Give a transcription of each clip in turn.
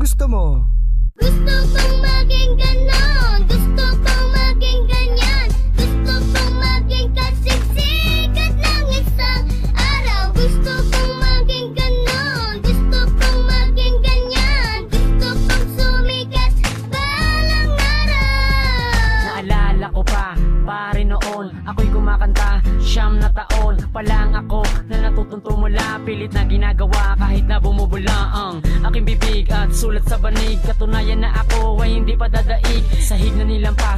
gusto mo? Gusto kong maging ganon Gusto kong siyam na taon Pa lang ako na natutong tumula Pilit na ginagawa kahit na bumubula ang Aking bibig at sulat sa banig. Katunayan na ako ay hindi pa dadaig. Sahig na nirepaso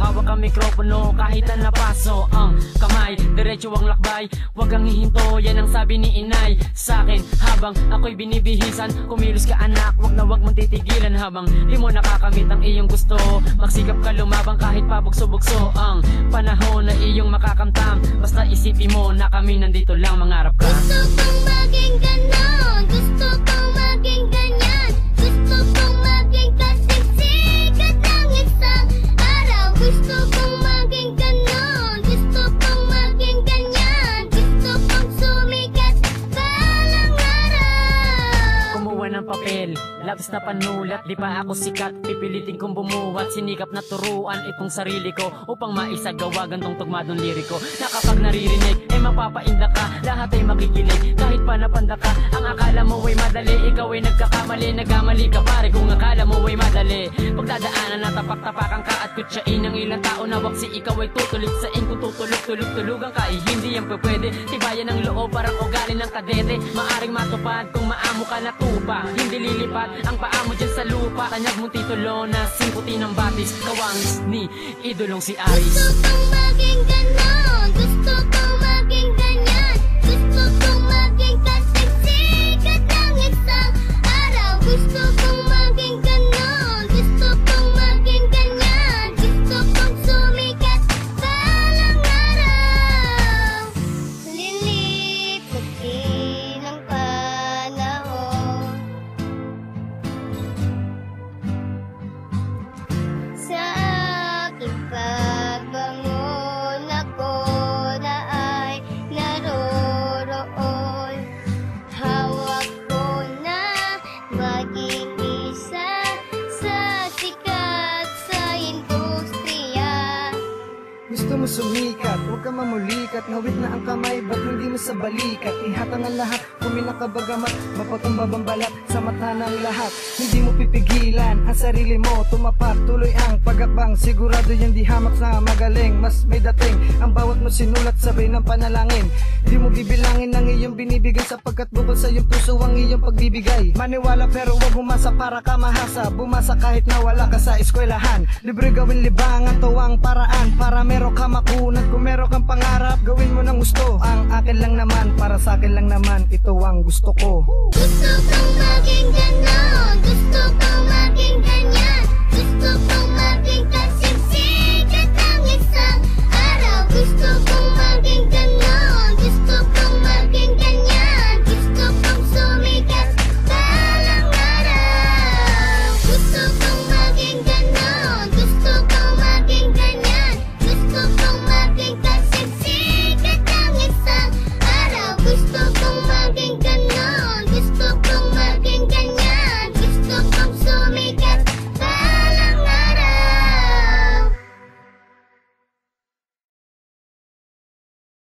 Hawak ang mikropono kahit na napaso Ang kamay, diretso ang lakbay Huwag kang hihinto, yan ang sabi ni inay. Sa akin, habang ako'y binibihisan Kumilos ka anak, wag na wag mong titigilan. Habang di mo nakakamit ang iyong gusto Magsikap ka lumabang kahit pabugso-bugso Ang panahon na iyong makakamtam Basta isipin mo na kami nandito lang mangarap ka. Gusto ng papel, labis na panulat Di pa ako sikat, pipilitin kong bumuhat Sinikap na turuan itong sarili ko Upang maisagawa gantong tugmadong liriko. Na kapag naririnig, eh mapapainda ka. Lahat ay makikilig, kahit pa napanda ka Ang akala mo ay madali, ikaw ay nagkakamali. Nagkamali ka pare kung akala mo ay madali. Pagdadaanan na tapak-tapakan ka At kutsain ng ilang tao na waksi ikaw ay tutulig Sa kung tutulog, tulog-tulugan ka Eh hindi yan pwede, tibayan ng loob Parang ugali ng kadete. Maaring matupad kung maamo ka na tupa Hindi lilipat ang paa mo dyan sa lupa. Tanyag mong titulo na simputi ng batis. Kawangis ni idolong si Aris. Gusto kong maging ganon. Gusto maging isa sa sikat Gusto mo sumikat, huwag ka mamulikat. Ngawit na ang kamay, ba't hindi mo sa balikat? Ihatang ang lahat, kumilang ka bagamat balat sa mata ng lahat. Hindi mo pipigilan ang sarili mo Tumapat, tuloy ang pagakbang. Sigurado yung di hamak na magaling Mas may dating, ang bawat mo sinulat Sabay ng panalangin. Di mo bibilangin ang iyong binibigay Sapagkat bukod sa iyong puso ang iyong pagbibigay. Maniwala pero huwag umasa para ka mahasa. Bumasa kahit na wala ka sa eskwelahan. Libre gawin libangan, tuwang paraan Para meron ka makunat. Kung meron kang pangarap, gawin mo ng gusto. Ang akin lang naman, para sa akin lang naman Ito ang gusto ko. Gusto kong maging ganon. Gusto kong